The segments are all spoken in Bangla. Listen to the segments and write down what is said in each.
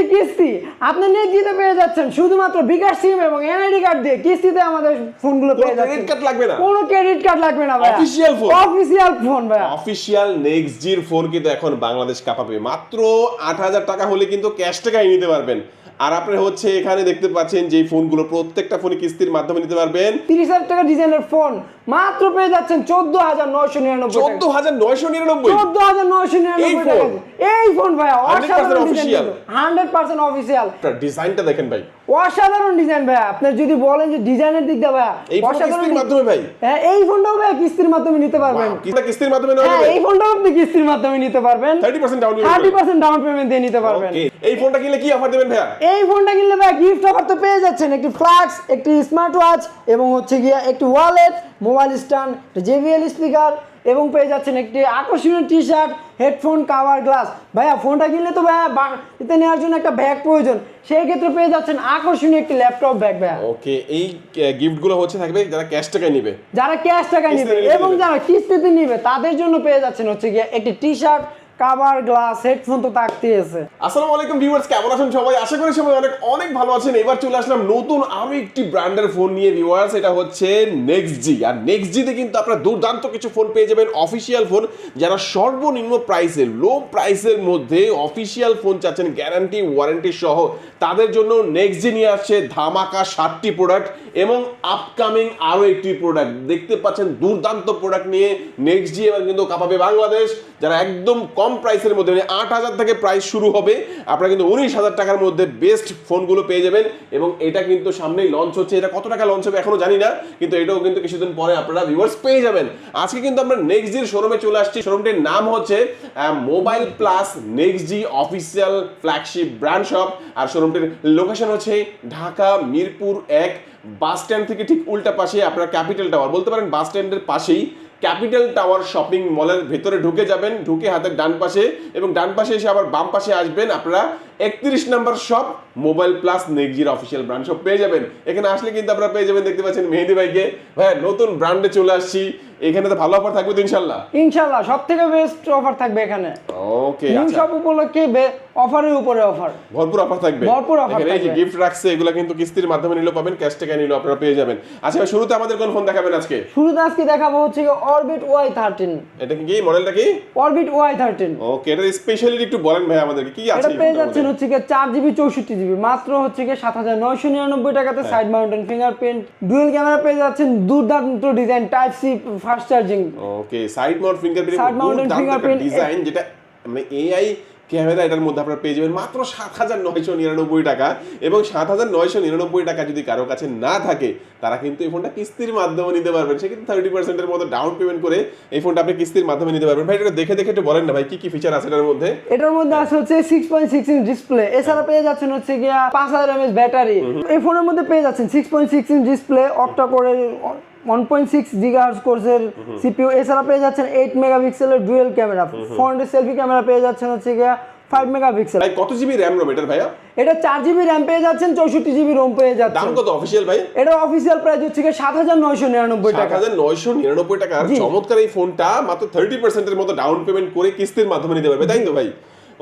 ফ্রি কিস্তি আপনি নিশ্চিতে পেয়ে যাচ্ছেন। শুধুমাত্র বিকাশ সিম এবং এনআইডি কার্ড দিয়ে কিস্তিতে আমাদের ফোনগুলো পেয়ে যাচ্ছেন। ক্রেডিট কার্ড লাগবে না। কোনো ক্রেডিট কার্ড লাগবে না ভাই Official phone? অফিসিয়াল ফোন ভাই অফিসিয়াল নেক্সট জির ফোন কিন্তু এখন বাংলাদেশ কাঁপাবে মাত্র আট হাজার টাকা হলে কিন্তু ক্যাশ টাকাই নিতে পারবেন। আর আপনি হচ্ছে এখানে দেখতে পাচ্ছেন যে ফোনগুলো প্রত্যেকটা ফোনে কিস্তির মাধ্যমে নিতে পারবেন। তিরিশ হাজার টাকা ডিজাইনের ফোন মাত্র পেয়ে যাচ্ছেন চোদ্দ হাজার নয়শো নিরানব্বই চোদ্দ হাজার নয়শো নিরানব্বই। চোদ্দ হাজার নয়শো নিরানব্বই এই টাকা। এই ফোন ভাই অসাধারণ ডিজাইন হান্ড্রেড পার্সেন্ট অফিসিয়াল ডিজাইনটা দেখেন ভাই। অসাধারণ ডিজাইন ভাই আপনার যদি বলেন যে ডিজাইনের দিক দিয়ে ভাই কিস্তির মাধ্যমে ভাই। হ্যাঁ এই ফোনটাও ভাই কিস্তির মাধ্যমে নিতে পারবেন। কিস্তা কিস্তির মাধ্যমে হ্যাঁ এই ফোনটাও আপনি কিস্তির মাধ্যমে নিতে পারবেন। Thirty percent down thirty percent down payment দিয়ে নিতে পারবেন। এই ফোনটা কিনলে কি অফার দেবেন ভাইয়া? এই ফোনটা কিনলে ভাই গিফট অফার তো পেয়ে যাচ্ছেন। একটি ফ্লাক্স একটি স্মার্ট ওয়াচ এবং হচ্ছে গিয়া একটি wallet mobile stand JBL speaker এবং পেয়ে যাচ্ছেন একটি আকর্ষণীয় T shirt headphone cover glass. ভাইয়া ফোনটা কিনলে তো ভাইয়া বা- এতে নেওয়ার জন্য একটা ব্যাগ প্রয়োজন। সেই ক্ষেত্রে পেয়ে যাচ্ছেন আকর্ষণীয় একটি ল্যাপটপ ব্যাগ ভাইয়া। ওকে এই গিফটগুলো হচ্ছে থাকবে যারা ক্যাশ টাকায় নিবে। যারা ক্যাশ টাকায় নিবে এবং যারা কিস্তিতে নেবে তাদের জন্য পেয়ে যাচ্ছেন হচ্ছে গিয়ে একটি T shirt cover glass headphone তো থাকতেই আসসালামু আলাইকুম ভিউয়ার্স কেমন আছেন সবাই? আশা করি সবাই অনেক অনেক ভালো আছেন। এবার চলে আসলাম নতুন আরও একটি ব্র্যান্ডের ফোন নিয়ে ভিউয়ার্স এটা হচ্ছে নেক্সট জি আর নেক্সট জিতে কিন্তু আপনারা দুর্দান্ত কিছু ফোন পেয়ে যাবেন অফিসিয়াল ফোন যারা সর্বনিম্ন প্রাইসে লো প্রাইসের মধ্যে অফিসিয়াল ফোন চাচ্ছেন গ্যারান্টি ওয়ারেন্টি সহ, তাদের জন্য নেক্সট জি নিয়ে আসছে ধামাকা সাতটি প্রোডাক্ট এবং আপকামিং আরও একটি প্রোডাক্ট দেখতে পাচ্ছেন দুর্দান্ত প্রোডাক্ট নিয়ে নেক্সট জি এবার কিন্তু কাঁপাবে বাংলাদেশ। যারা একদম কম প্রাইসের মধ্যে মানে আট হাজার থেকে প্রাইস শুরু হবে। আপনারা কিন্তু উনিশ হাজার টাকার মধ্যে বেস্ট ফোনগুলো পেয়ে যাবেন এবং এটা কিন্তু সামনেই লঞ্চ হচ্ছে। এটা কত টাকা লঞ্চ হবে এখনও জানি না, কিন্তু এটাও কিন্তু কিছুদিন পরে আপনারা ভিউয়ার্স পেয়ে যাবেন। আজকে কিন্তু আমরা নেক্সট জির শোরুমে চলে আসছি। শোরুমটির নাম হচ্ছে mobile plus next G official flagship brand shop আর শোরুমটির লোকেশন হচ্ছে ঢাকা মিরপুর এক বাস স্ট্যান্ড থেকে ঠিক উল্টা পাশে, আপনার ক্যাপিটাল টাওয়ার বলতে পারেন বাস স্ট্যান্ডের পাশেই। ক্যাপিটাল টাওয়ার শপিং মলের ভেতরে ঢুকে যাবেন, ঢুকে হাতের ডান পাশে এবং ডান পাশে এসে আবার বাম পাশে আসবেন। আপনারা একত্রিশ নাম্বার শপ মোবাইল প্লাস নেক্সজির অফিসিয়াল ব্র্যান্ড শপ পেয়ে যাবেন। এখানে আসলে কিন্তু আপনারা পেয়ে যাবেন দেখতে পাচ্ছেন মেহেদি ভাইকে। ভাই নতুন ব্র্যান্ডে চলে আসছি। এখানে তো ভালো অফার থাকবে তো ইনশাল্লাহ ইনশাল্লাহ সব থেকে বেস্ট অফার থাকবে এখানে। ওকে নিউ আচ্ছা। শপ উপলক্ষে অফারের উপরে অফার ভরপুর অফার থাকবে। ভরপুর এখানে এই যে গিফট রাখছে এগুলো কিন্তু কিস্তির মাধ্যমে নিলেও পাবেন ক্যাশ টাকা নিলেও আপনারা পেয়ে যাবেন। আচ্ছা শুরুতে আমাদের কোন ফোন দেখাবেন আজকে? শুরুতে আজকে দেখাবো হচ্ছে অরবিট ওয়াই থার্টিন এটা কি মডেলটা কি? অরবিট ওয়াই থার্টিন ওকে এটা স্পেশালি একটু বলেন ভাই আমাদেরকে কি আছে এটা পেয়ে যাচ্ছেন? হচ্ছে গিয়ে চার জিবি চৌষট্টি জিবি মাত্র হচ্ছে গিয়ে সাত হাজার নয়শো নিরানব্বই টাকাতে। Side mounted fingerprint dual camera পেয়ে যাচ্ছেন দুর্দান্ত design type C fast charging okay side mount fingerprint side mounted fingerprint design যেটা মানে এআই ক্যামেরা এটার মধ্যে আপনারা পেয়ে যাবেন মাত্র সাত হাজার নয়শো নিরানব্বই টাকা এবং সাত হাজার নয়শো নিরানব্বই টাকা যদি কারও কাছে না থাকে তারা কিন্তু এই ফোনটা কিস্তির মাধ্যমে নিতে পারবেন। সে কিন্তু থার্টি পার্সেন্টের মতো ডাউন পেমেন্ট করে এই ফোনটা আপনি কিস্তির মাধ্যমে নিতে পারবেন। ভাই এটা দেখে দেখে একটু বলেন না ভাই কি কি ফিচার আছে এটার মধ্যে? এটার মধ্যে আছে হচ্ছে six point six inch display এছাড়া পেয়ে যাচ্ছেন হচ্ছে গিয়া পাঁচ হাজার এমএস ব্যাটারি এই ফোনের মধ্যে পেয়ে যাচ্ছেন six point six inch display octa করে ওয়ান পয়েন্ট সিক্স জিগাহার্স কোর্সের সিপিইউ এছাড়া পেয়ে যাচ্ছেন এইট মেগাপিক্সেলের ডুয়েল ক্যামেরা ফ্রন্টের সেলফি ক্যামেরা পেয়ে যাচ্ছেন হচ্ছে গিয়া ফাইভ মেগাপিক্সেল ভাই কত জিবি র্যাম রোম এটার ভাইয়া? এটা চার জিবি র্যাম পেয়ে যাচ্ছেন চৌষট্টি জিবি রোম পেয়ে দাম যাচ্ছেন কত অফিসিয়াল ভাই? এটা অফিসিয়াল প্রাইস হচ্ছে গিয়ে সাত হাজার নয়শো নিরানব্বই টাকা। হাজার নয়শো নিরানব্বই টাকার জি। চমৎকার এই ফোনটা মাত্র থার্টি পার্সেন্টের মতো ডাউন পেমেন্ট করে কিস্তির মাধ্যমে নিতে পারবে তাই তো ভাই?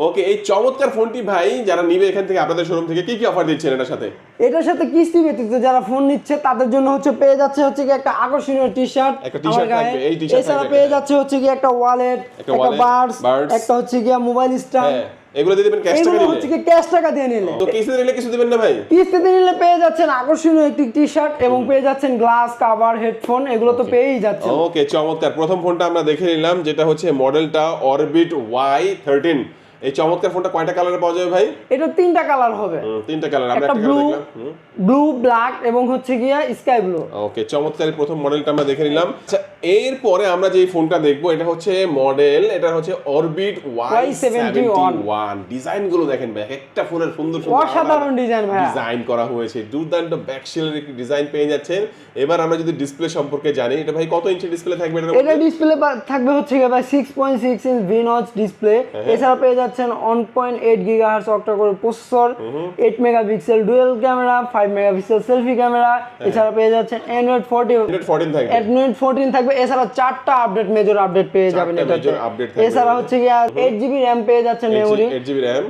ওকে এই চমৎকার ফোনটি ভাই যারা নিবে এখান থেকে আপনাদের শোরুম থেকে কি কি অফার দিচ্ছেন এটার সাথে? এটার সাথে কিস্তি ব্যতীত যারা ফোন নিচ্ছে তাদের জন্য হচ্ছে পেয়ে যাচ্ছে হচ্ছে কি একটা আকর্ষণীয় টি শার্ট একটা t-shirt থাকবে, এই t-shirt এছাড়া পেয়ে। যাচ্ছে হচ্ছে কি একটা ওয়ালেট একটা buds, একটা হচ্ছে কি মোবাইল স্ট্যান্ড এগুলো দিয়ে দেবেন ক্যাশ টাকা দিলে। হচ্ছে কি ক্যাশ টাকা দিয়ে নিলে। তো কিস্তিতে নিলে কিছু দেবেন না ভাই? কিস্তিতে নিলে পেয়ে যাচ্ছেন আকর্ষণীয় একটি টি শার্ট এবং পেয়ে যাচ্ছেন গ্লাস কভার হেডফোন এগুলো তো পেয়েই যাচ্ছেন। ওকে চমৎকার। প্রথম ফোনটা আমরা দেখে নিলাম যেটা হচ্ছে মডেলটা অরবিট ওয়াই থার্টিন এই চমৎকার ফোনটা কয়টা কালারে পাওয়া যাবে ভাই? এটা তিনটা কালার হবে। তিনটা কালার আমরা একটা ব্লু কালার দেখলাম ব্লু ব্ল্যাক এবং হচ্ছে গিয়া স্কাই ব্লু ওকে চমৎকার প্রথম মডেলটা আমরা দেখে নিলাম। আচ্ছা এরপরে আমরা যে ফোনটা দেখব এটা হচ্ছে মডেল এটা হচ্ছে orbit Y seventy Y71 one ডিজাইনগুলো দেখেন ভাই একটা ফোনের সুন্দর সুন্দর অসাধারণ ডিজাইন ভাই ডিজাইন করা হয়েছে দুর্দান্ত ব্যাকশেলের একটি ডিজাইন পেয়ে যাচ্ছেন। এবার আমরা যদি ডিসপ্লে সম্পর্কে জানি এটা ভাই কত ইঞ্চি ডিসপ্লে থাকবে? এটা ডিসপ্লে থাকবে হচ্ছে গিয়ে ভাই সিক্স পয়েন্ট সিক্স ইঞ্চ ভিনচ ডিসপ্লে এছাড়া পেয়ে যাচ্ছেন one point eight giga hertz octa core processor eight megapixel dual camera five megapixel selfie camera এছাড়া পেয়ে যাচ্ছেন অ্যান্ড্রয়েড ফোরটি 114 থাকবে। অ্যান্ড্রয়েড ফোরটিন থাকবে এছাড়া চারটা আপডেট মেজর আপডেট পেয়ে যাবেন এছাড়া হচ্ছে গিয়ে এইট জিবি র্যাম পেয়ে যাচ্ছেন মেমোরি এইট জিবি র্যাম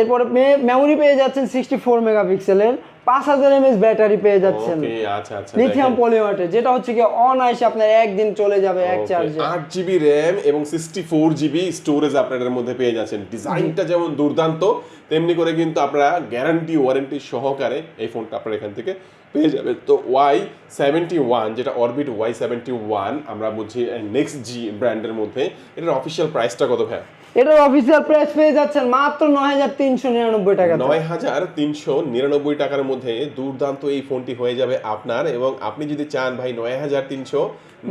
এরপরে মেমোরি পেয়ে যাচ্ছেন সিক্সটি ফোর মেগাপিক্সেলের পাঁচ হাজার এমএস ব্যাটারি পেয়ে যাচ্ছেন। ওকে আচ্ছা আচ্ছা লিথিয়াম পলিমার্টে যেটা হচ্ছে কি অনায়াসে আপনার একদিন চলে যাবে এক চার্জে আট জিবি র্যাম এবং সিক্সটি ফোর জিবি স্টোরেজ আপনার মধ্যে পেয়ে যাচ্ছেন। ডিজাইনটা যেমন দুর্দান্ত তেমনি করে কিন্তু আপনারা গ্যারান্টি ওয়ারেন্টি সহকারে এই ফোনটা আপনারা এখান থেকে পেয়ে যাবেন। তো ওয়াই সেভেন্টি ওয়ান যেটা অরবিট ওয়াই সেভেন্টি ওয়ান আমরা বুঝি নেক্সট জি ব্র্যান্ডের মধ্যে। এটার অফিসিয়াল প্রাইসটা কত ভাই এটার অফিসিয়াল প্রাইস পেয়ে যাচ্ছেন মাত্র নয় হাজার তিনশো নিরানব্বই টাকা। নয় হাজার তিনশো নিরানব্বই টাকার মধ্যে দুর্দান্ত এই ফোনটি হয়ে যাবে আপনার এবং আপনি যদি চান ভাই নয় হাজার তিনশো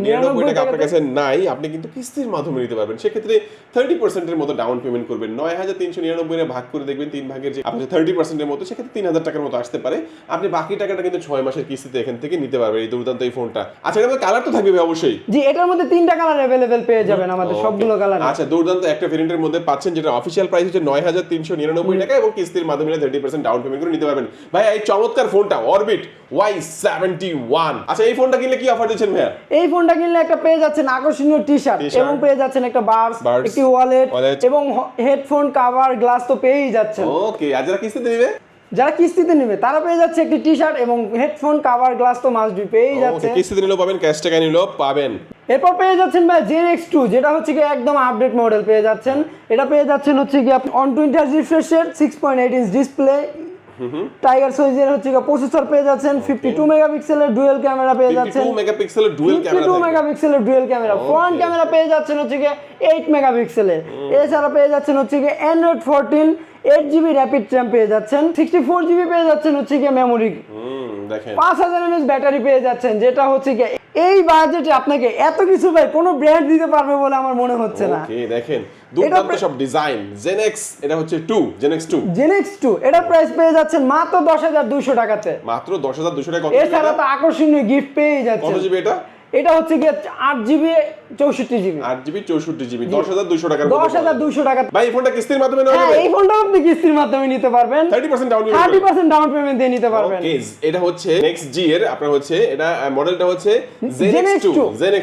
নিরানব্বই টাকা আপনার কাছে নাই আপনি কিন্তু কিস্তির মাধ্যমে নিতে পারবেন। সেক্ষেত্রে থার্টি পার্সেন্টের মতো ডাউন পেমেন্ট করবেন। নয় হাজার তিনশো নিরানব্বই ভাগ করে দেখবেন তিন ভাগের যে আপনার থার্টি পার্সেন্টের মতো সেক্ষেত্রে তিন হাজার টাকার মতো আসতে পারে। আপনি বাকি টাকাটা কিন্তু ছয় মাসের কিস্তিতে এখান থেকে নিতে পারবেন এই দুর্দান্ত এই ফোনটা। আচ্ছা এটার কালার তো থাকবে অবশ্যই। জি এটার মধ্যে তিনটা কালার অ্যাভেলেবেল পেয়ে যাবেন আমাদের সবগুলো কালার আচ্ছা দুর্দান্ত একটা ভেরিয়েন্টের মধ্যে পাচ্ছেন যেটা অফিসিয়াল প্রাইস হচ্ছে নয় হাজার তিনশো নিরানব্বই টাকা এবং কিস্তির মাধ্যমে থার্টি পার্সেন্ট ডাউন পেমেন্ট করে নিতে পারবেন। ভাই এই চমৎকার ফোনটা অরবিট ওয়াই সেভেন্টি ওয়ান আচ্ছা এই ফোনটা কিনলে কি অফার দিচ্ছেন ভাইয়া? এই ফোনটা কিনলে একটা পেয়ে যাচ্ছেন আকর্ষণীয় টি শার্ট। এবং পেয়ে যাচ্ছেন একটা বার্স একটি ওয়ালেট এবং হেডফোন কাভার গ্লাস তো পেয়েই যাচ্ছেন। ওকে আর যারা কিস্তিতে নেবে? যারা কিস্তিতে নেবে তারা পেয়ে যাচ্ছে একটি টি শার্ট এবং হেডফোন কাভার গ্লাস তো মাস্ট বি পেয়ে যাচ্ছে। কিস্তিতে নিলেও পাবেন ক্যাশ টাকা নিলেও পাবেন। এরপর পেয়ে যাচ্ছেন ভাই জেন এক্স টু যেটা হচ্ছে কি একদম আপডেট মডেল পেয়ে যাচ্ছেন। এটা পেয়ে যাচ্ছেন হচ্ছে কি one twenty রিফ্রেশের six point eight inch display tiger সাইজের হচ্ছে কি প্রসেসর পেয়ে যাচ্ছেন ফিফটি টু মেগাপিক্সেলের ডুয়েল ক্যামেরা পেয়ে যাচ্ছেন। টু মেগাপিক্সেলের ডুয়েল ক্যামেরা টু মেগাপিক্সেলের ডুয়েল ক্যামেরা ফ্রন্ট ক্যামেরা পেয়ে যাচ্ছেন হচ্ছে গিয়ে এইট মেগাপিক্সেলের এছাড়া পেয়ে যাচ্ছেন হচ্ছে গিয়ে Android fourteen eight GB rapid RAM পেয়ে যাচ্ছেন সিক্সটি ফোর জিবি পেয়ে যাচ্ছেন হচ্ছে গিয়ে মেমোরি হুম দেখেন। পাঁচ হাজার এমএস ব্যাটারি পেয়ে যাচ্ছেন যেটা হচ্ছে গিয়ে এই বাজেটে আপনাকে এত কিছু ভাই কোনো ব্র্যান্ড দিতে পারবে বলে আমার মনে হচ্ছে না। ওকে দেখেন দুর্দান্ত সব ডিজাইন জেনেক্স এটা হচ্ছে 2 জেনেক্স 2 জেনেক্স 2 এটা প্রাইস পেয়ে যাচ্ছেন মাত্র দশ হাজার দুইশো টাকাতে। মাত্র দশ হাজার দুশো টাকা কত এছাড়া তো আকর্ষণীয় গিফট পেয়ে যাচ্ছে কত জিবি এটা? এটা হচ্ছে কি 8 জিবি চৌষট্টি জিবি। আট জিবি চৌষট্টি জিবি দশ হাজার দুশো টাকার দশ হাজার দুইশো টাকা ভাই এই ফোনটা কিস্তির মাধ্যমে নেওয়া যাবে? এই ফোনটাও আপনি কিস্তির মাধ্যমে নিতে পারবেন। Thirty percent down thirty percent down payment দিয়ে নিতে পারবেন। এটা হচ্ছে নেক্সট জি এর আপনার হচ্ছে এটা মডেলটা হচ্ছে Zen টু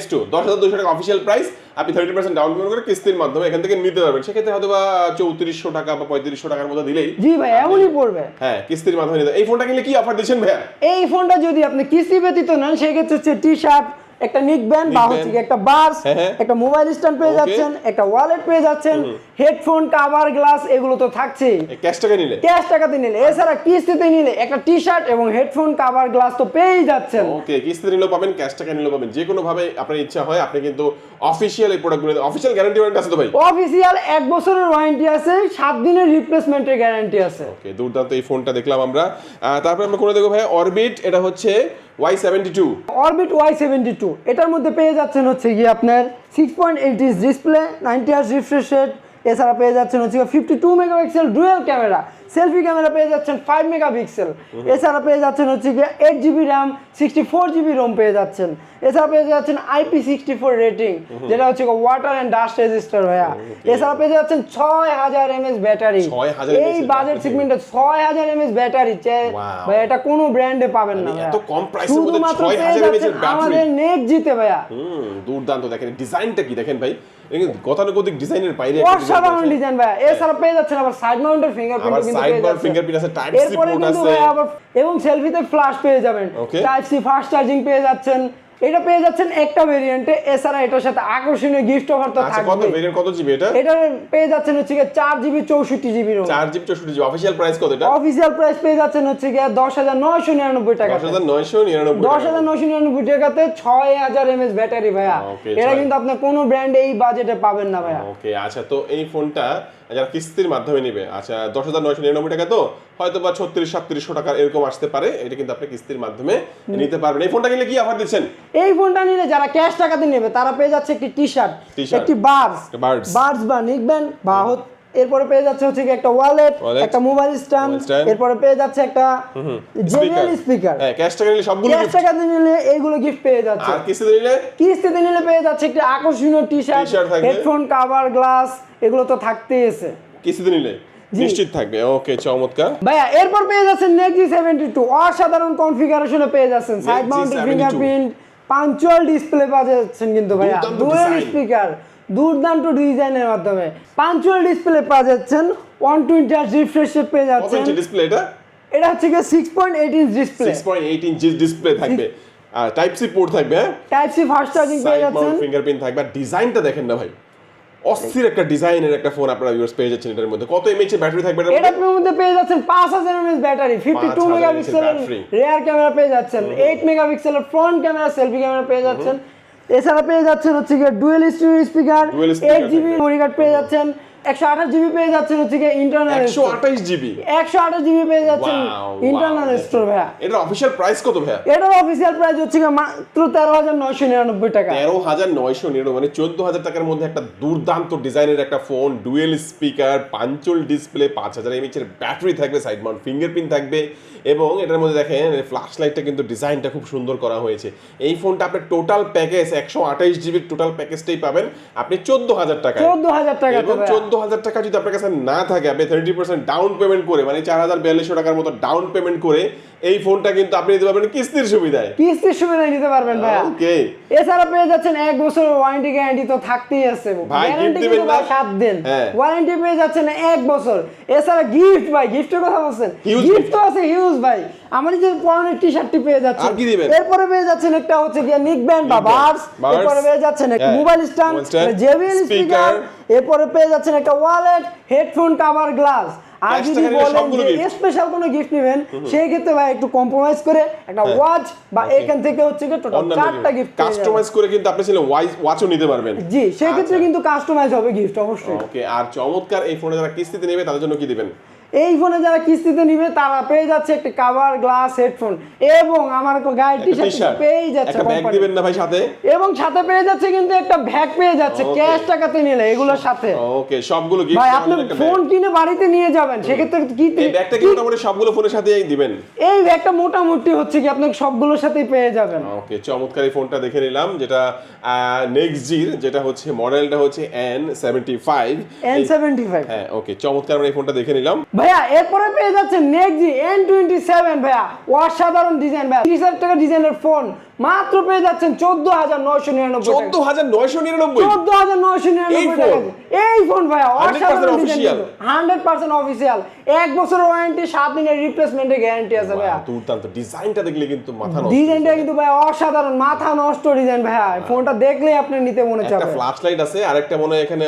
X2 টু দশ হাজার দুশো টাকা অফিসিয়াল প্রাইস আপনি থার্টি পার্সেন্ট ডাউন পেমেন্ট করে কিস্তির মাধ্যমে এখান থেকে নিতে পারবেন। সেক্ষেত্রে হয়তো বা চৌত্রিশশো টাকা বা পঁয়ত্রিশশো টাকার মতো দিলেই জি ভাই এমনই পড়বে। হ্যাঁ কিস্তির মাধ্যমে নিতে এই ফোনটা কিনলে কি অফার দিচ্ছেন ভাইয়া? এই ফোনটা যদি আপনি কিস্তি ব্যতীত নেন সেক্ষেত্রে টি শার্ট একটা নিক ব্যান্ড বা হচ্ছে একটা বাস হ্যাঁ, হ্যাঁ। একটা মোবাইল স্ট্যান্ড পেয়ে যাচ্ছেন একটা ওয়ালেট পেয়ে যাচ্ছেন হেডফোন কাভার গ্লাস এগুলো তো থাকছেই। ক্যাশ টাকা নিলে? ক্যাশ টাকাতে নিলে। এছাড়া কিস্তিতে নিলে। একটা টি শার্ট এবং হেডফোন কাভার গ্লাস তো পেয়েই যাচ্ছেন। ওকে কিস্তি নিলেও পাবেন ক্যাশ টাকা নিলেও পাবেন। যে কোনো ভাবে আপনার ইচ্ছা হয় আপনি কিন্তু অফিসিয়াল এই প্রোডাক্টগুলো অফিসিয়াল গ্যারান্টি ওয়ারেন্টি আছে তো ভাই? অফিসিয়াল এক বছরের ওয়ারেন্টি আছে সাত দিনের রিপ্লেসমেন্টের গ্যারান্টি আছে। ওকে দুর্দান্ত এই ফোনটা দেখলাম আমরা। তারপরে আমরা করে দেখব ভাই অরবিট এটা হচ্ছে Y seventy two Y two এটার মধ্যে পেয়ে যাচ্ছেন হচ্ছে গিয়ে আপনার six point eight display ninety hertz refresh rate এছাড়া পেয়ে যাচ্ছেন হচ্ছে fifty two megapixel dual camera selfie camera পেয়ে যাচ্ছেন ফাইভ মেগাপিক্সেল এছাড়া পেয়ে যাচ্ছেন হচ্ছে গিয়ে eight GB RAM sixty four GB ROM পেয়ে যাচ্ছেন। এছাড়া পেয়ে যাচ্ছেন আইপি সিক্সটি ফোর রেটিং যেটা হচ্ছে ওয়াটার অ্যান্ড ডাস্ট রেজিস্টার হয়ে এছাড়া পেয়ে যাচ্ছেন ছয় হাজার এমএস ব্যাটারি এই বাজেট। সেগমেন্টে ছয় হাজার এমএস ব্যাটারি. ভাই এটা কোনো ব্র্যান্ডে পাবেন না শুধুমাত্র 6000 পেয়ে যাচ্ছেন আমাদের নেক জিতে ভাইয়া। দুর্দান্ত। দেখেন ডিজাইনটা কি দেখেন ভাই? গতানুগতিক ডিজাইনের বাইরে অসাধারণ ডিজাইন ভাইয়া এছাড়া পেয়ে যাচ্ছেন আবার সাইড মাউন্টের ফিঙ্গারপ্রিন্ট কিন্তু পেয়ে যাচ্ছেন। fingerprint আছে, টাইপ সি এরপরে আছে। এবং সেলফিতে ফ্ল্যাশ পেয়ে যাবেন. টাইপ সি ফাস্ট চার্জিং পেয়ে যাচ্ছেন। এটা পেয়ে যাচ্ছেন একটা ভেরিয়েন্টে এছাড়া এটার সাথে আকর্ষণীয় গিফট অফার তো আচ্ছা কত ভেরিয়েন্ট কত জিবি এটা? এটা পেয়ে যাচ্ছেন হচ্ছে গিয়ে চার জিবি চৌষট্টি জিবি রোম চার জিবি চৌষট্টি জিবি অফিসিয়াল প্রাইস কত এটা? অফিসিয়াল প্রাইস পেয়ে যাচ্ছেন হচ্ছে গিয়ে দশ হাজার নয়শো নিরানব্বই টাকা দশ হাজার নয়শো নিরানব্বই দশ হাজার নশো নিরানব্বই টাকাতে ছয় হাজার এমএস ব্যাটারি ভাইয়া। এটা কিন্তু আপনার কোনো ব্র্যান্ডে এই বাজেটে পাবেন না ভাইয়া। ওকে আচ্ছা তো এই ফোনটা যারা কিস্তির মাধ্যমে নেবে আচ্ছা দশ হাজার নয়শো নিরানব্বই টাকা তো হয়তো বা ছত্রিশ সাতত্রিশশো টাকা এরকম আসতে পারে। এটা কিন্তু আপনি কিস্তির মাধ্যমে নিতে পারবেন। এই ফোনটা কিনলে কি অফার দিচ্ছেন? এই ফোনটা নিলে যারা ক্যাশ টাকাতে নেবে তারা পেয়ে যাচ্ছে একটি টি শার্ট একটি বার্স বার্স বা নিকব্যান্ড বা এরপরে পেয়ে যাচ্ছে হচ্ছে একটা ওয়ালেট একটা মোবাইল স্ট্যান্ড এরপরে পেয়ে যাচ্ছে একটা জেবিএল স্পিকার হ্যাঁ ক্যাশ টাকা নিলে সবগুলো ক্যাশ। টাকাতে নিলে এইগুলো গিফট পেয়ে যাচ্ছে। আর কিস্তিতে নিলে? কিস্তিতে নিলে পেয়ে যাচ্ছে একটা আকর্ষণীয় T shirt T-shirt headphone cover glass এগুলো তো থাকতেই আছে। কিস্তিতে নিলে। নিশ্চিত থাকবে ওকে চমৎকার। ভাইয়া এরপর পেয়ে যাচ্ছেন সেভেন্টি টু অসাধারণ কনফিগারেশনে পেয়ে যাচ্ছেন সাইড মাউন্টেড ফিঙ্গারপ্রিন্ট পাঞ্চুয়াল ডিসপ্লে পেয়ে যাচ্ছেন কিন্তু ভাইয়া। ডুয়েল। স্পিকার দুর্দান্ত ডিজাইনের মাধ্যমে পাঞ্চুয়াল ডিসপ্লে পেয়ে যাচ্ছেন one twenty hertz refresh rate পেয়ে যাচ্ছেন। ডিসপ্লে এটা? এটা হচ্ছে গিয়ে six point eight inch display six point eight ইঞ্চি ডিসপ্লে থাকবে। আর টাইপ সি পোর্ট থাকবে টাইপ সি ফাস্ট চার্জিং পেয়ে যাচ্ছেন। ফিঙ্গারপ্রিন্ট থাকবে। আর ডিজাইনটা দেখেন না ভাই। অস্থির একটা ডিজাইনের একটা ফোন আপনারা ইউজ পেয়ে যাচ্ছেন এটার মধ্যে কত এমএইচ এর ব্যাটারি থাকবে এটা? আপনার মধ্যে পেয়ে যাচ্ছেন পাঁচ হাজার এমএস ব্যাটারি ফিফটি টু 5000 মেগাপিক্সেলের battery। রেয়ার ক্যামেরা পেয়ে যাচ্ছেন এইট মেগাপিক্সেলের ফ্রন্ট ক্যামেরা সেলফি ক্যামেরা পেয়ে যাচ্ছেন এছাড়া পেয়ে যাচ্ছেন হচ্ছে গিয়ে dual stereo speaker eight GB. Memory card পেয়ে যাচ্ছেন একশো আঠাশ জিবি পেয়ে যাচ্ছেন হচ্ছে গিয়ে ইন্টারনাল একশো আঠাইশ জিবি একশো আঠাশ জিবি পেয়ে যাচ্ছেন ইন্টারনাল স্টোর ভাইয়া। এটার অফিসিয়াল প্রাইস কত ভাইয়া? এটার অফিসিয়াল প্রাইস হচ্ছে গিয়ে মাত্র তেরো হাজার নয়শো নিরানব্বই টাকা। তেরো হাজার নয়শো নিরানব্বই মানে চোদ্দ হাজার টাকার মধ্যে একটা দুর্দান্ত ডিজাইনের একটা ফোন ডুয়েল স্পিকার পাঞ্চল ডিসপ্লে পাঁচ হাজার এমএচ এর ব্যাটারি থাকবে সাইড মাউন্ট ফিঙ্গারপ্রিন্ট থাকবে এবং এটার মধ্যে দেখেন ফ্ল্যাশ লাইটটা কিন্তু ডিজাইনটা খুব সুন্দর করা হয়েছে। এই ফোনটা আপনি টোটাল প্যাকেজ একশো আঠাইশ জিবির টোটাল প্যাকেজটাই পাবেন। আপনি চোদ্দ হাজার টাকা চোদ্দ হাজার টাকা চোদ্দ হাজার টাকা যদি আপনার কাছে না থাকে আপনি থার্টি পার্সেন্ট ডাউন পেমেন্ট করে মানে চার হাজার বিয়াল্লিশশো টাকার মতো ডাউন পেমেন্ট করে এই ফোনটা কিন্তু আপনি নিতে পারবেন কিস্তির সুবিধায়। কিস্তির সুবিধা নিতে পারবেন ভাইয়া। ওকে। এছাড়া পেয়ে যাচ্ছেন এক বছর ওয়ারেন্টি গ্যারান্টি তো থাকতেই আছে। ভাই, গ্যারান্টি দিবেন কিন্তু ভাই না? সাত দিন। হ্যাঁ। ওয়ারেন্টি পেয়ে যাচ্ছেন এক বছর। এছাড়া গিফট ভাই গিফটের কথা বলছেন। গিফট তো আছে হিউজ ভাই। আমার যে পরনের টি শার্টটি পেয়ে যাচ্ছেন। আর কি দিবেন? এরপরে পেয়ে যাচ্ছেন একটা হচ্ছে গিয়ে নিক ব্যান্ড বা বার্স এরপরে পেয়ে যাচ্ছেন একটা হ্যাঁ, মোবাইল স্ট্যান্ড জেবিএল স্পিকার এরপরে পেয়ে যাচ্ছেন একটা ওয়ালেট হেডফোন কভার গ্লাস আর যদি বলেন যে স্পেশাল কোনো গিফট নেবেন সেই ক্ষেত্রে ভাই একটু কম্প্রোমাইজ করে একটা ওয়াচ বা এখান থেকে হচ্ছে গিয়ে টোটাল চারটা গিফট কাস্টমাইজ করে কিন্তু আপনি ছিল ওয়াচও নিতে পারবেন। জি সেই ক্ষেত্রে আচ্ছা। কিন্তু কাস্টমাইজ হবে গিফট অবশ্যই। ওকে আর চমৎকার এই ফোনে যারা কিস্তিতে নেবে তাদের জন্য কি দিবেন? এই ফোনে যারা কিস্তিতে নিবে তারা পেয়ে যাচ্ছে একটা কাভার গ্লাস হেডফোন এবং আমার গায়ের টি শার্ট টি-শার্ট যাচ্ছে একটা ব্যাগ দিবেন না ভাই সাথে? এবং সাথে পেয়ে যাচ্ছে কিন্তু একটা ব্যাগ পেয়ে যাচ্ছে ক্যাশ টাকাতে নিলে এগুলোর সাথে। ওকে সবগুলো গিফট ভাই আপনি ফোন কিনে বাড়িতে নিয়ে যাবেন সেক্ষেত্রে কি এই ব্যাগটা কি মোটামুটি সবগুলো ফোনের সাথেই দিবেন। এই ব্যাগটা মোটামুটি হচ্ছে কি আপনি সবগুলোর সাথেই পেয়ে যাবেন। ওকে চমৎকার এই ফোনটা দেখে নিলাম যেটা নেক্সট জির যেটা হচ্ছে মডেলটা হচ্ছে N seventy five N seventy five হ্যাঁ ওকে চমৎকার আমরা এই ফোনটা দেখে নিলাম। ভাইয়া এরপরে পেয়ে যাচ্ছে next G N twenty seven ভাইয়া। অসাধারণ ডিজাইন ভাইয়া। তিরিশ হাজার টাকা ডিজাইনের ফোন মাত্র পেয়ে যাচ্ছেন চোদ্দ হাজার নয়শো নিরানব্বই চোদ্দ হাজার নয়শো নিরানব্বই? চোদ্দ হাজার নয়শো নিরানব্বই এই টাকা। ফোন? এই ফোন ভাইয়া অসাধারণ official? হান্ড্রেড পার্সেন্ট অফিসিয়াল এক বছরের ওয়ারেন্টি সাত দিনের রিপ্লেসমেন্টের গ্যারান্টি আছে ভাইয়া। দুর্দান্ত ডিজাইনটা দেখলে কিন্তু মাথা নষ্ট ডিজাইনটা কিন্তু ভাইয়া অসাধারণ মাথা নষ্ট ডিজাইন ভাইয়া। ফোনটা দেখলেই আপনি নিতে মনে একটা চাবে। ফ্ল্যাশ লাইট আছে আরেকটা মনে হয় এখানে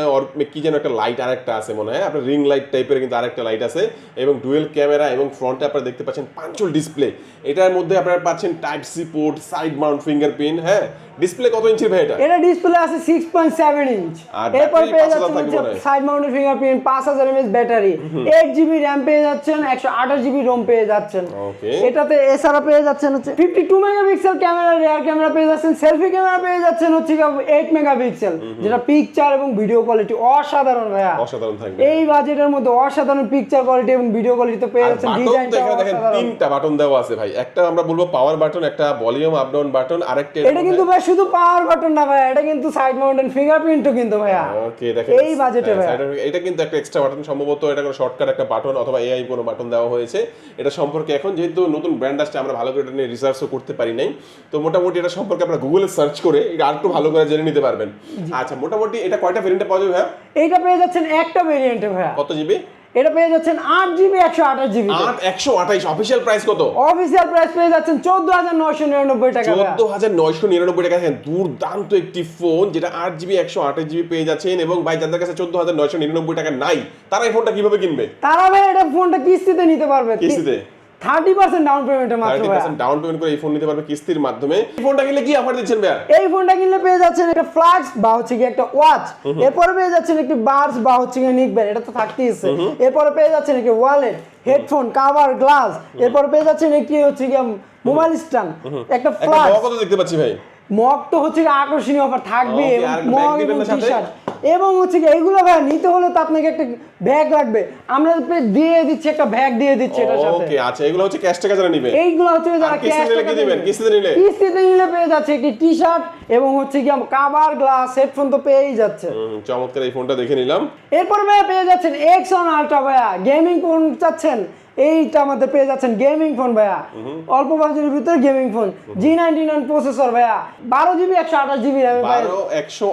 কি যেন একটা লাইট আরেকটা আছে মনে হয়। আপনার রিং লাইট টাইপের কিন্তু আরেকটা লাইট আছে। এবং ডুয়েল ক্যামেরা এবং ফ্রন্টে আপনারা দেখতে পাচ্ছেন পাঞ্চল ডিসপ্লে। এটার মধ্যে আপনারা পাচ্ছেন type C port, side mount fingerprint হ্যাঁ? ডিসপ্লে কত ইঞ্চির ভাই এটা? এটা ডিসপ্লে আছে সিক্স পয়েন্ট সেভেন ইঞ্চ আর এরপর পেয়ে যাচ্ছেন হচ্ছে সাইড মাউন্টেড ফিঙ্গারপ্রিন্ট পাঁচ হাজার mAh battery eight GB RAM পেয়ে যাচ্ছেন একশো আঠাশ জিবি রোম পেয়ে যাচ্ছেন। ওকে এটাতে এছাড়া পেয়ে যাচ্ছেন হচ্ছে fifty two megapixel camera rear camera পেয়ে যাচ্ছেন সেলফি ক্যামেরা পেয়ে যাচ্ছেন হচ্ছে এইট মেগাপিক্সেল যেটা পিকচার এবং ভিডিও কোয়ালিটি অসাধারণ ভাইয়া। অসাধারণ থাকবে। এই বাজেটের মধ্যে অসাধারণ পিকচার কোয়ালিটি এবং ভিডিও কোয়ালিটি তো পেয়ে যাচ্ছেন ডিজাইনটা দেখেন তিনটা বাটন দেওয়া আছে ভাই। একটা আমরা বলব পাওয়ার বাটন একটা ভলিউম আপ ডাউন বাটন আরেকটা এটা কিন্তু ভাই শুধু পাওয়ার বাটন না ভাইয়া এটা কিন্তু সাইড মাউন্টেন ফিঙ্গারপ্রিন্টও কিন্তু ভাইয়া। ওকে দেখেন এই বাজেটে হ্যাঁ, ভাইয়া। এটা কিন্তু একটা এক্সট্রা বাটন সম্ভবত এটা কোনো শর্টকাট একটা বাটন অথবা এআই কোনো বাটন দেওয়া হয়েছে। এটা সম্পর্কে এখন যেহেতু নতুন ব্র্যান্ড আসছে আমরা ভালো করে এটা নিয়ে রিসার্চও করতে পারি নাই। তো মোটামুটি এটা সম্পর্কে আপনারা গুগলে সার্চ করে এটা আরেকটু ভালো করে জেনে নিতে পারবেন। আচ্ছা মোটামুটি এটা কয়টা ভেরিয়েন্টে পাওয়া যাবে হ্যাঁ এইটা পেয়ে যাচ্ছেন একটা ভেরিয়েন্টে ভাইয়া। কত জিবি এটা পেয়ে যাচ্ছেন আট জিবি একশো আঠাশ জিবি একশো আঠাইশ অফিসিয়াল প্রাইস কত? অফিসিয়াল প্রাইস পেয়ে যাচ্ছেন চোদ্দ হাজার নয়শো নিরানব্বই টাকা। চোদ্দ হাজার নয়শো নিরানব্বই টাকা। হ্যাঁ দুর্দান্ত একটি ফোন যেটা আট জিবি একশো আঠাশ জিবি পেয়ে যাচ্ছেন এবং ভাই যাদের কাছে চোদ্দ হাজার নয়শো নিরানব্বই টাকা নাই তারা এই ফোনটা কীভাবে কিনবে? তারা ভাই এটা ফোনটা কিস্তিতে নিতে পারবে। কিস্তিতে? থার্টি পার্সেন্ট ডাউন পেমেন্টে মাত্র ডাউন পেমেন্ট করে এই ফোন নিতে পারবে কিস্তির মাধ্যমে। এই ফোনটা কিনলে কি অফার দিচ্ছেন ভাইয়া? এই ফোনটা কিনলে পেয়ে যাচ্ছেন একটা ফ্লাক্স বা হচ্ছে কি একটা ওয়াচ এরপরে পেয়ে যাচ্ছেন একটি বার্স বা হচ্ছে কি নিকবেন এটা তো থাকতেই আছে। এরপরে পেয়ে যাচ্ছেন একটি ওয়ালেট হেডফোন কাভার গ্লাস এরপরে পেয়ে যাচ্ছেন একটি হচ্ছে কি মোবাইল স্ট্যান্ড একটা ফ্লাক্স কত দেখতে পাচ্ছি ভাই। মগ তো হচ্ছে আকর্ষণীয় অফার থাকবে মগ এবং টি? শার্ট এবং হচ্ছে কি এইগুলো ভাই নিতে হলে তো আপনাকে একটা ব্যাগ লাগবে। আমরা দিয়ে দিচ্ছি একটা ব্যাগ দিয়ে দিচ্ছি এটার সাথে। ওকে আচ্ছা এগুলো হচ্ছে ক্যাশ টাকা যারা নিবে। এইগুলো হচ্ছে যারা নিলে টাকা দিবেন? কিস্তিতে নিলে? কিস্তিতে নিলে পেয়ে যাচ্ছে একটি টি শার্ট এবং হচ্ছে কি কাভার গ্লাস হেডফোন তো পেয়েই যাচ্ছে। চমৎকার এই ফোনটা দেখে নিলাম। এরপর ভাইয়া পেয়ে যাচ্ছেন এক্স অন আলট্রা ভাইয়া। গেমিং কোন চাচ্ছেন? এইটা আমাদের পেয়ে যাচ্ছেন গেমিং ফোন ভাইয়া। অল্প বাজেটের ভিতরে gaming phone G ninety nine processor ভাইয়া। বারো জিবি একশো আঠাশ জিবি র্যাম ভাই। বারো একশো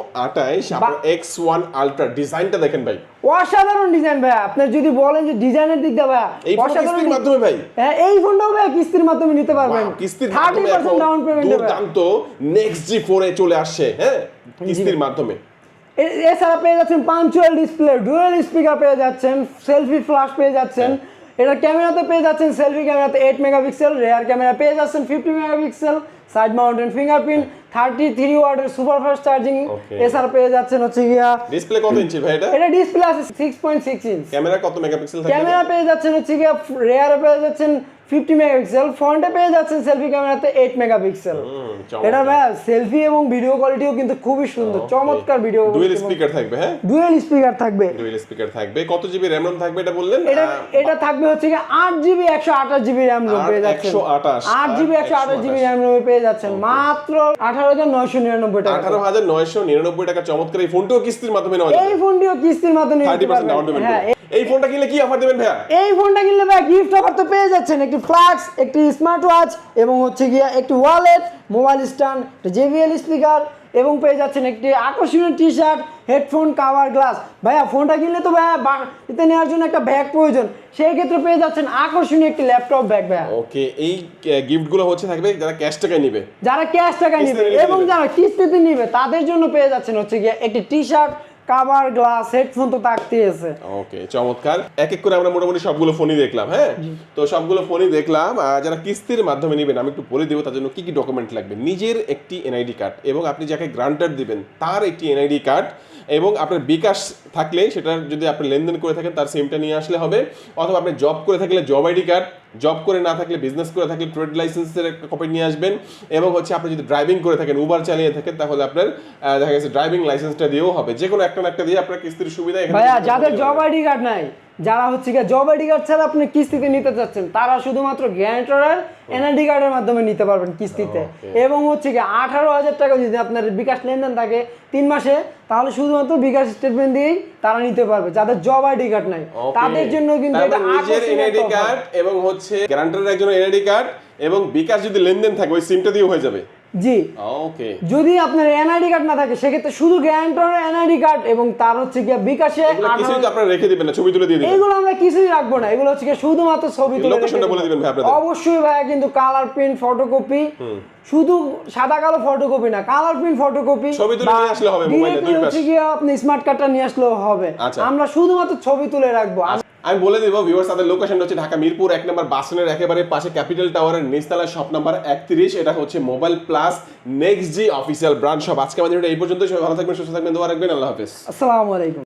আপনার এক্স ওয়ান আলট্রা ডিজাইনটা দেখেন ভাই। অসাধারণ ডিজাইন ভাইয়া। আপনি যদি বলেন যে ডিজাইনের দিক দিয়ে ভাইয়া অসাধারণ কিস্তির মাধ্যমে ভাই? হ্যাঁ এই ফোনটাও ভাইয়া কিস্তির মাধ্যমে নিতে পারবেন। কিস্তির থার্টি পার্সেন্ট ডাউন পেমেন্ট দুর্দান্ত নেক্সট জি ফোনে চলে আসছে হ্যাঁ? কিস্তির মাধ্যমে। এছাড়া পেয়ে যাচ্ছেন পাঞ্চুয়াল ডিসপ্লে ডুয়েল স্পিকার পেয়ে যাচ্ছেন সেলফি ফ্ল্যাশ পেয়ে যাচ্ছেন। এটা ক্যামেরাতে পেয়ে যাচ্ছেন সেলফি ক্যামেরাতে এইট মেগাপিক্সেল রেয়ার ক্যামেরা পেয়ে যাচ্ছেন fifty megapixel side mounted fingerprint thirty three ওয়ার্ডের সুপার ফাস্ট চার্জিং. এছাড়া পেয়ে যাচ্ছেন হচ্ছে গিয়া ডিসপ্লে কত ইঞ্চি ভাই এটা? এটা ডিসপ্লে আছে six point six inch camera কত মেগাপিক্সেল ক্যামেরা পেয়ে যাচ্ছেন হচ্ছে গিয়া রেয়ারে পেয়ে যাচ্ছেন ফিফটি মেগাপিক্সেল ফ্রন্টে পেয়ে যাচ্ছেন সেলফি ক্যামেরাতে এইট মেগাপিক্সেল এটা ভাই সেলফি এবং ভিডিও কোয়ালিটিও কিন্তু খুবই সুন্দর চমৎকার ভিডিও ডুয়েল স্পিকার থাকবে হ্যাঁ? ডুয়েল স্পিকার থাকবে। ডুয়েল স্পিকার থাকবে। কত জিবি র্যাম রম থাকবে এটা বললেন? এটা এটা থাকবে হচ্ছে কি আট জিবি একশো আঠাশ জিবি র্যাম রোম পেয়ে যাচ্ছেন। 128 আট জিবি একশো আঠাশ জিবি র্যাম রোমে পেয়ে যাচ্ছেন মাত্র আঠারো হাজার নয়শো নিরানব্বই টাকা। আঠারো হাজার নয়শো নিরানব্বই টাকা চমৎকার। এই ফোনটিও কিস্তির মাধ্যমে নেওয়া এই ফোনটিও কিস্তির মাধ্যমে থার্টি পার্সেন্ট ডাউন পেমেন্ট হ্যাঁ এই ফোনটা কিনলে কি অফার দেবেন ভাইয়া? এই ফোনটা কিনলে ভাই গিফট অফার তো পেয়ে যাচ্ছেন। একটি ফ্লাক্স একটি স্মার্ট ওয়াচ এবং হচ্ছে গিয়া একটি wallet mobile stand JBL speaker এবং পেয়ে যাচ্ছেন একটি আকর্ষণীয় T shirt headphone cover glass ভাইয়া ফোনটা কিনলে তো ভাইয়া এতে নেওয়ার জন্য একটা ব্যাগ প্রয়োজন। সেই ক্ষেত্রে পেয়ে যাচ্ছেন আকর্ষণীয় একটি ল্যাপটপ ব্যাগ ভাইয়া। ওকে এই গিফটগুলো হচ্ছে থাকবে যারা ক্যাশ টাকায় নিবে। যারা ক্যাশ টাকায় নিবে এবং যারা কিস্তিতে নিবে তাদের জন্য পেয়ে যাচ্ছেন হচ্ছে গিয়ে একটি T shirt cover glass headphone তো থাকতেই আছে। ওকে চমৎকার। এক এক করে আমরা মোটামুটি সবগুলো ফোনই দেখলাম হ্যাঁ? তো সবগুলো ফোনই দেখলাম আর যারা কিস্তির মাধ্যমে নেবেন আমি একটু বলে দেবো তার জন্য কি কি ডকুমেন্ট লাগবে। নিজের একটি এনআইডি কার্ড এবং আপনি যাকে গ্রান্টার দিবেন তার একটি এনআইডি কার্ড এবং আপনার বিকাশ থাকলে সেটা যদি আপনি লেনদেন করে থাকেন তার সিমটা নিয়ে আসলে হবে। অথবা আপনি জব করে থাকলে জব আইডি কার্ড জব করে না থাকলে বিজনেস করে থাকলে ট্রেড লাইসেন্সের একটা কপি নিয়ে আসবেন এবং হচ্ছে আপনি যদি ড্রাইভিং করে থাকেন উবার চালিয়ে থাকেন তাহলে আপনার দেখা গেছে ড্রাইভিং লাইসেন্সটা দিয়েও হবে। যে কোনো একটা একটা দিয়ে আপনার কিস্তির সুবিধা এখানে ভাইয়া যাদের জব আইডি কার্ড নাই যারা হচ্ছে গিয়ে জব আইডি কার্ড ছাড়া আপনি কিস্তিতে নিতে চাচ্ছেন তারা শুধুমাত্র এনআইডি কার্ডের মাধ্যমে নিতে পারবেন কিস্তিতে। এবং হচ্ছে কি আঠারো হাজার টাকা যদি আপনার বিকাশ লেনদেন থাকে তিন মাসে তাহলে শুধুমাত্র বিকাশ স্টেটমেন্ট দিয়েই তারা নিতে পারবে যাদের জব আইডি কার্ড নাই। তাদের জন্য কিন্তু এটা এনআইডি কার্ড এবং হচ্ছে গ্যারান্টারের একজন এনআইডি কার্ড এবং বিকাশ যদি লেনদেন থাকে ওই সিমটা দিয়ে হয়ে যাবে। জি। ওকে যদি আপনার এনআইডি কার্ড না থাকে সেক্ষেত্রে শুধু গ্যারান্টরের এনআইডি কার্ড এবং তার হচ্ছে গিয়ে বিকাশে কিছুই তো আপনারা রেখে দিবেন না ছবি তুলে দিয়ে দিবেন। এইগুলো আমরা কিছুই রাখব না এগুলো হচ্ছে শুধুমাত্র ছবি তুলে লোকেশনটা বলে দিবেন ভাই আপনাদের। অবশ্যই ভাইয়া কিন্তু কালার প্রিন্ট ফটোকপি শুধু সাদা কালো ফটোকপি না কালার প্রিন্ট ফটোকপি ছবি তুলে নিয়ে আসলে হবে মোবাইলে, দুই পাশ। আপনি স্মার্ট কার্ডটা নিয়ে আসলেও হবে। আচ্ছা। আমরা শুধুমাত্র ছবি তুলে রাখব। আমি বলে দেবো ভিউয়ার্স তাদের লোকেশনটা হচ্ছে ঢাকা মিরপুর, এক নম্বর বাসনের একেবারে পাশে ক্যাপিটাল টাওয়ারের নিচতলা শপ নাম্বার একত্রিশ। এটা হচ্ছে mobile plus next G official branch shop আজকে আমাদের এই পর্যন্ত সবাই ভালো থাকবেন, সুস্থ থাকবেন, দোয়া রাখবেন। আল্লাহ হাফিজ। আসসালামু আলাইকুম।